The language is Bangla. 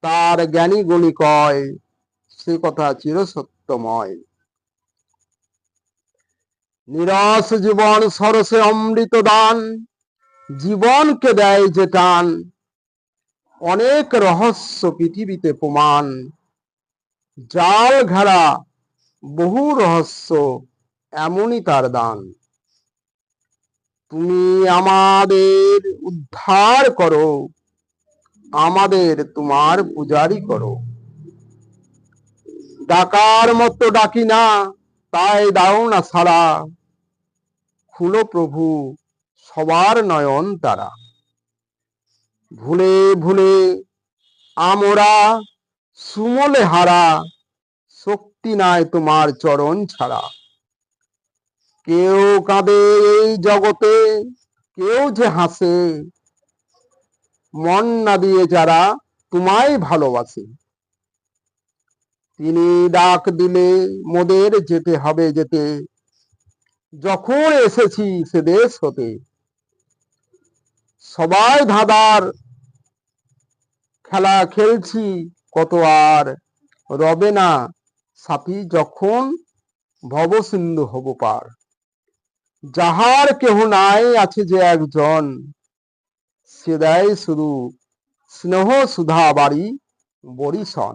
তার জ্ঞানী গুণী কয়, সে কথা চিরসত্যময়। নিরস জীবন সরসে অমৃত দান, জীবনকে দেয় যে টান। অনেক রহস্য পৃথিবীতে প্রমাণ। জাল ঘেরা বহু রহস্য এমনই তার দান। তুমি আমাদের উদ্ধার করো। আমাদের তোমার পূজারি করো। ডাকার মতো ডাকি না, তাই দাও না সারা খুলো প্রভু, সবার নয়ন তারা। ভুলে ভুলে আমরা সুমলে হারা, শক্তি নাই তোমার চরণ ছাড়া। কেউ কাঁদে এই জগতে, কেউ যে হাসে মন না দিয়ে যারা তোমায় ভালোবাসে। তিনি ডাক দিলে মোদের যেতে হবে যেতে। যখন এসেছি সে দেশ হতে। সবাই ধাঁধার খেলা খেলছি, কত আর রবে না সাথী যখন ভব সিন্ধু হব পার। যাহার কেহ নাই আছে যে একজন। সে শুধু স্নেহ সুধা বাড়ি বরিশন